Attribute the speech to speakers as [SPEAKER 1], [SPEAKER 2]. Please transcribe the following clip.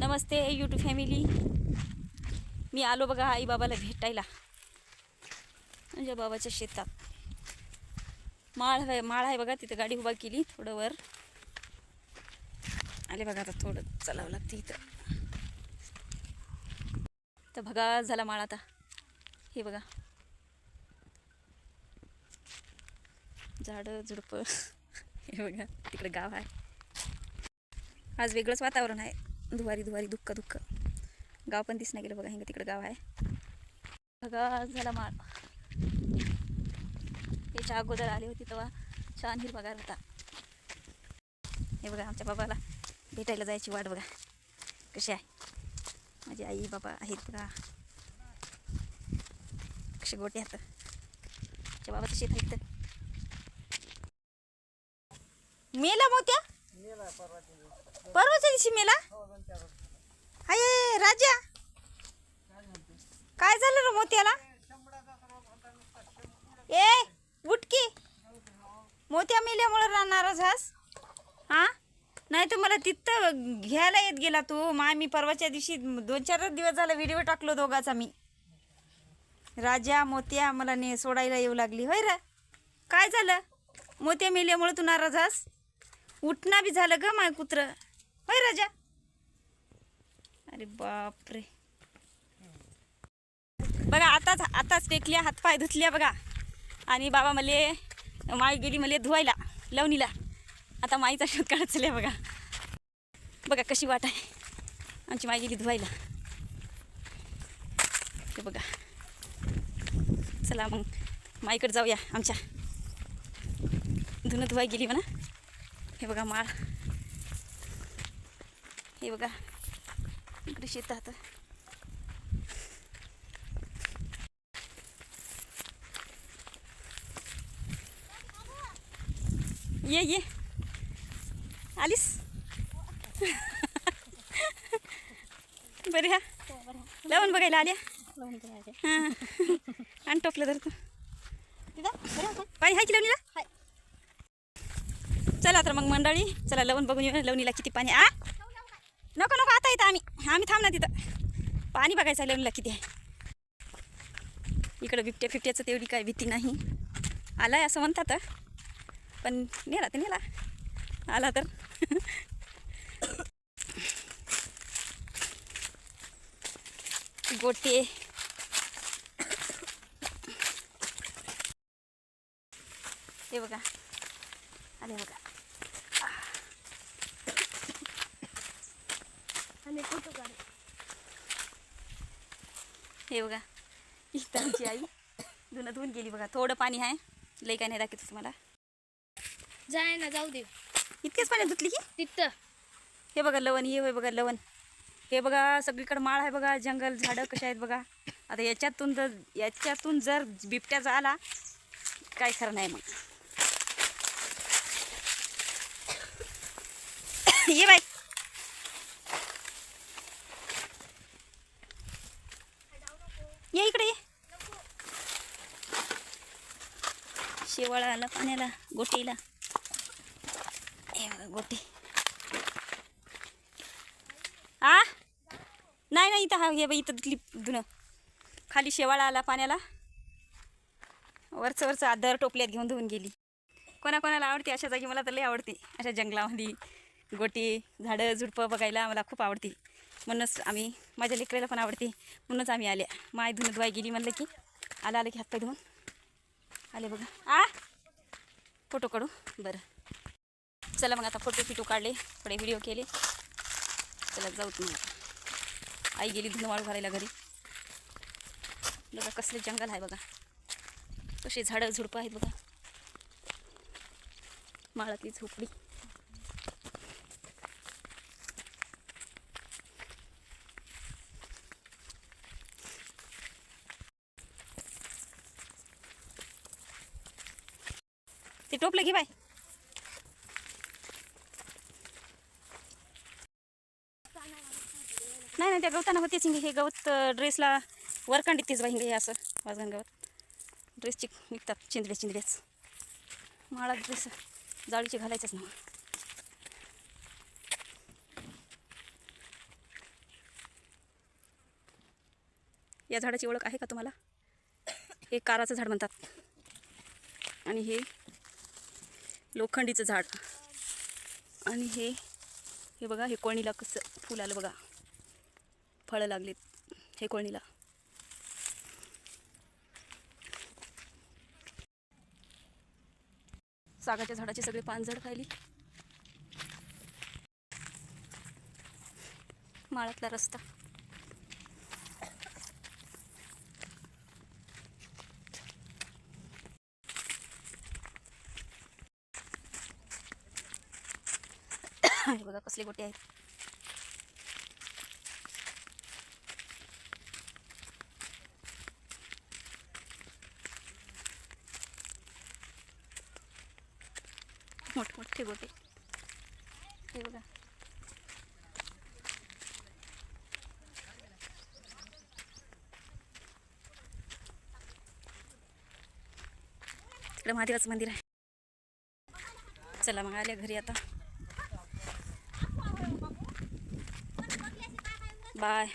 [SPEAKER 1] नमस्ते YouTube family मी आलो बघा आई बाबाला भेटायला. म्हणजे बाबाच्या शेतात. माळ आहे माळ आहे बघा तिथं गाडी उभा केली थोडं वर. आले बघा आता थोडं चालावं लागते इथं. तर बघा झाला माळ आता. हे बघा. झाडं झुडपं. हे बघा तिकडे गाव आहे. आज वेगळंच वातावरण आहे. दुवारी दुवारी दुःख दुःख. गाव पण दिसणं गेलं बघा हिंग तिकडे गाव आहे. बघा झाला माळ याच्या अगोदर आली होती तेव्हा छान हिरवागार होता. हे बघा आमच्या बाबाला भेटायला जायची वाट बघा. कशी आहे? माझी आई बाबा आहेत बघा. कसे गोटे आहेत. आमच्या बाबाचं शेत आहेत मेला मोत्या? परवाच्या दिवशी मेला? अये राजा. काय झालं रे मोत्याला ए उठकी मोत्या मेल्यामुळे नाराज झास हा? नाही तर मला तिथं घ्यायला येत गेला तू. मा मी परवाच्या दिवशी दोन चार दिवस झाला व्हिडिओ टाकलो दोघाचा मी. राजा मोत्या मला ने सोडायला येऊ लागली. होय र? काय झालं? मोत्या मेल्यामुळे तू नाराज हास? उठणं बी झालं ग माय कुत्र. होय राजा? अरे बापरे. बघा आताच आताच टेकल्या हातपाय धुतल्या बघा. आणि बाबा मले माई गेली मले धुवायला लवणीला. आता माईचा शोध काढत चालल्या बघा. बघा कशी वाट आहे. आमची माई गेली धुवायला. हे बघा. चला मग माईकडे जाऊया आमच्या. धुणं धुवाय गेली म्हणा. हे बघा माळ. हे बघा. इकडे शेतात. ये ये. आलीस? बरे हा लावून बघायला आल्या. हां. आणि टोपलं तर तू. पाय हाय की लवणीला चला तर मग मंडळी चला लवण बघून येऊ. लवणीला किती पाणी आ? नको नको आता येतं आम्ही. आम्ही थांब ना तिथं. पाणी बघायचं आहे लवणीला किती आहे. इकडं बिबट्या फिबट्याचं तेवढी काय भीती नाही. आलाय असं म्हणतात पण नेला तर नेला. आला तर. गोटे. हे बघा. आले बघा. हे बघा. इथं आमची आई. धुणं धुवून गेली बघा. थोडं पाणी आहे. लई काय नाही दाखवत तुम्हाला.
[SPEAKER 2] जाय ना जाऊ दे.
[SPEAKER 1] इतकेच पाण्यात धुतली की
[SPEAKER 2] तिथं.
[SPEAKER 1] हे बघा लवण हे होय बघा लवण. हे बघा सगळीकडे माळ आहे बघा. जंगल झाडं कशी आहेत बघा. आता याच्यातून जर याच्यातून जर बिबट्याचा आला काय खरं नाही मग. ये बाय ये इकडे ये. शेवाळा आला पाण्याला गोटीला. हे बघा गोटी. आ? नाही नाही इथं हा हे बाई इथं धुतली धुणं. खाली शेवाळा आला पाण्याला. वरचं वरचं आदर टोपल्यात घेऊन धुवून गेली. कोणाकोणाला आवडते अशा जागी? मला तर लई आवडते. अशा जंगलामध्ये गोटी झाडं झुडपं बघायला मला खूप आवडते. म्हणूनच आम्ही माझ्या लेकराला पण आवडते. म्हणूनच आम्ही आल्या माय धुणं धुवाय गेली म्हणलं की आलं आलं की हातपाय धुवून. आले बघा. आ? फोटो काढू? बरं. चला मग आता फोटो फिटो काढले. थोडे व्हिडिओ केले. चला जाऊ तुम्ही आता. आई गेली धुणं वाळू घालायला घरी. बघा कसले जंगल आहे बघा. कशी झाडं झुडपं आहेत बघा. माळातली झोपडी. ते टोपलं घे बाय. नाही नाही त्या गवताना होतेच हिंगे हे गवत ड्रेसला वर कांडीतेच बाई हिंगे हे असं वाजगण गवत. ड्रेसचे निघतात चिंदड्या चिंदड्याच. माळा ड्रेस जाळीचे घालायचंच ना. या झाडाची ओळख आहे का तुम्हाला? हे काराचं झाड म्हणतात. आणि हे लोखंडीचं झाड. आणि हे हे बघा हे कोळणीला कसं फुल आलं बघा. फळं लागलीत हे कोळणीला सागाच्या झाडाची सगळी पानझड खायली. माळातला रस्ता. हे बघा कसले गोटे आहेत मोठमोठे गोटे हे बघा तिकडे महादेवाचं मंदिर आहे चला मग आल्या घरी आता बाय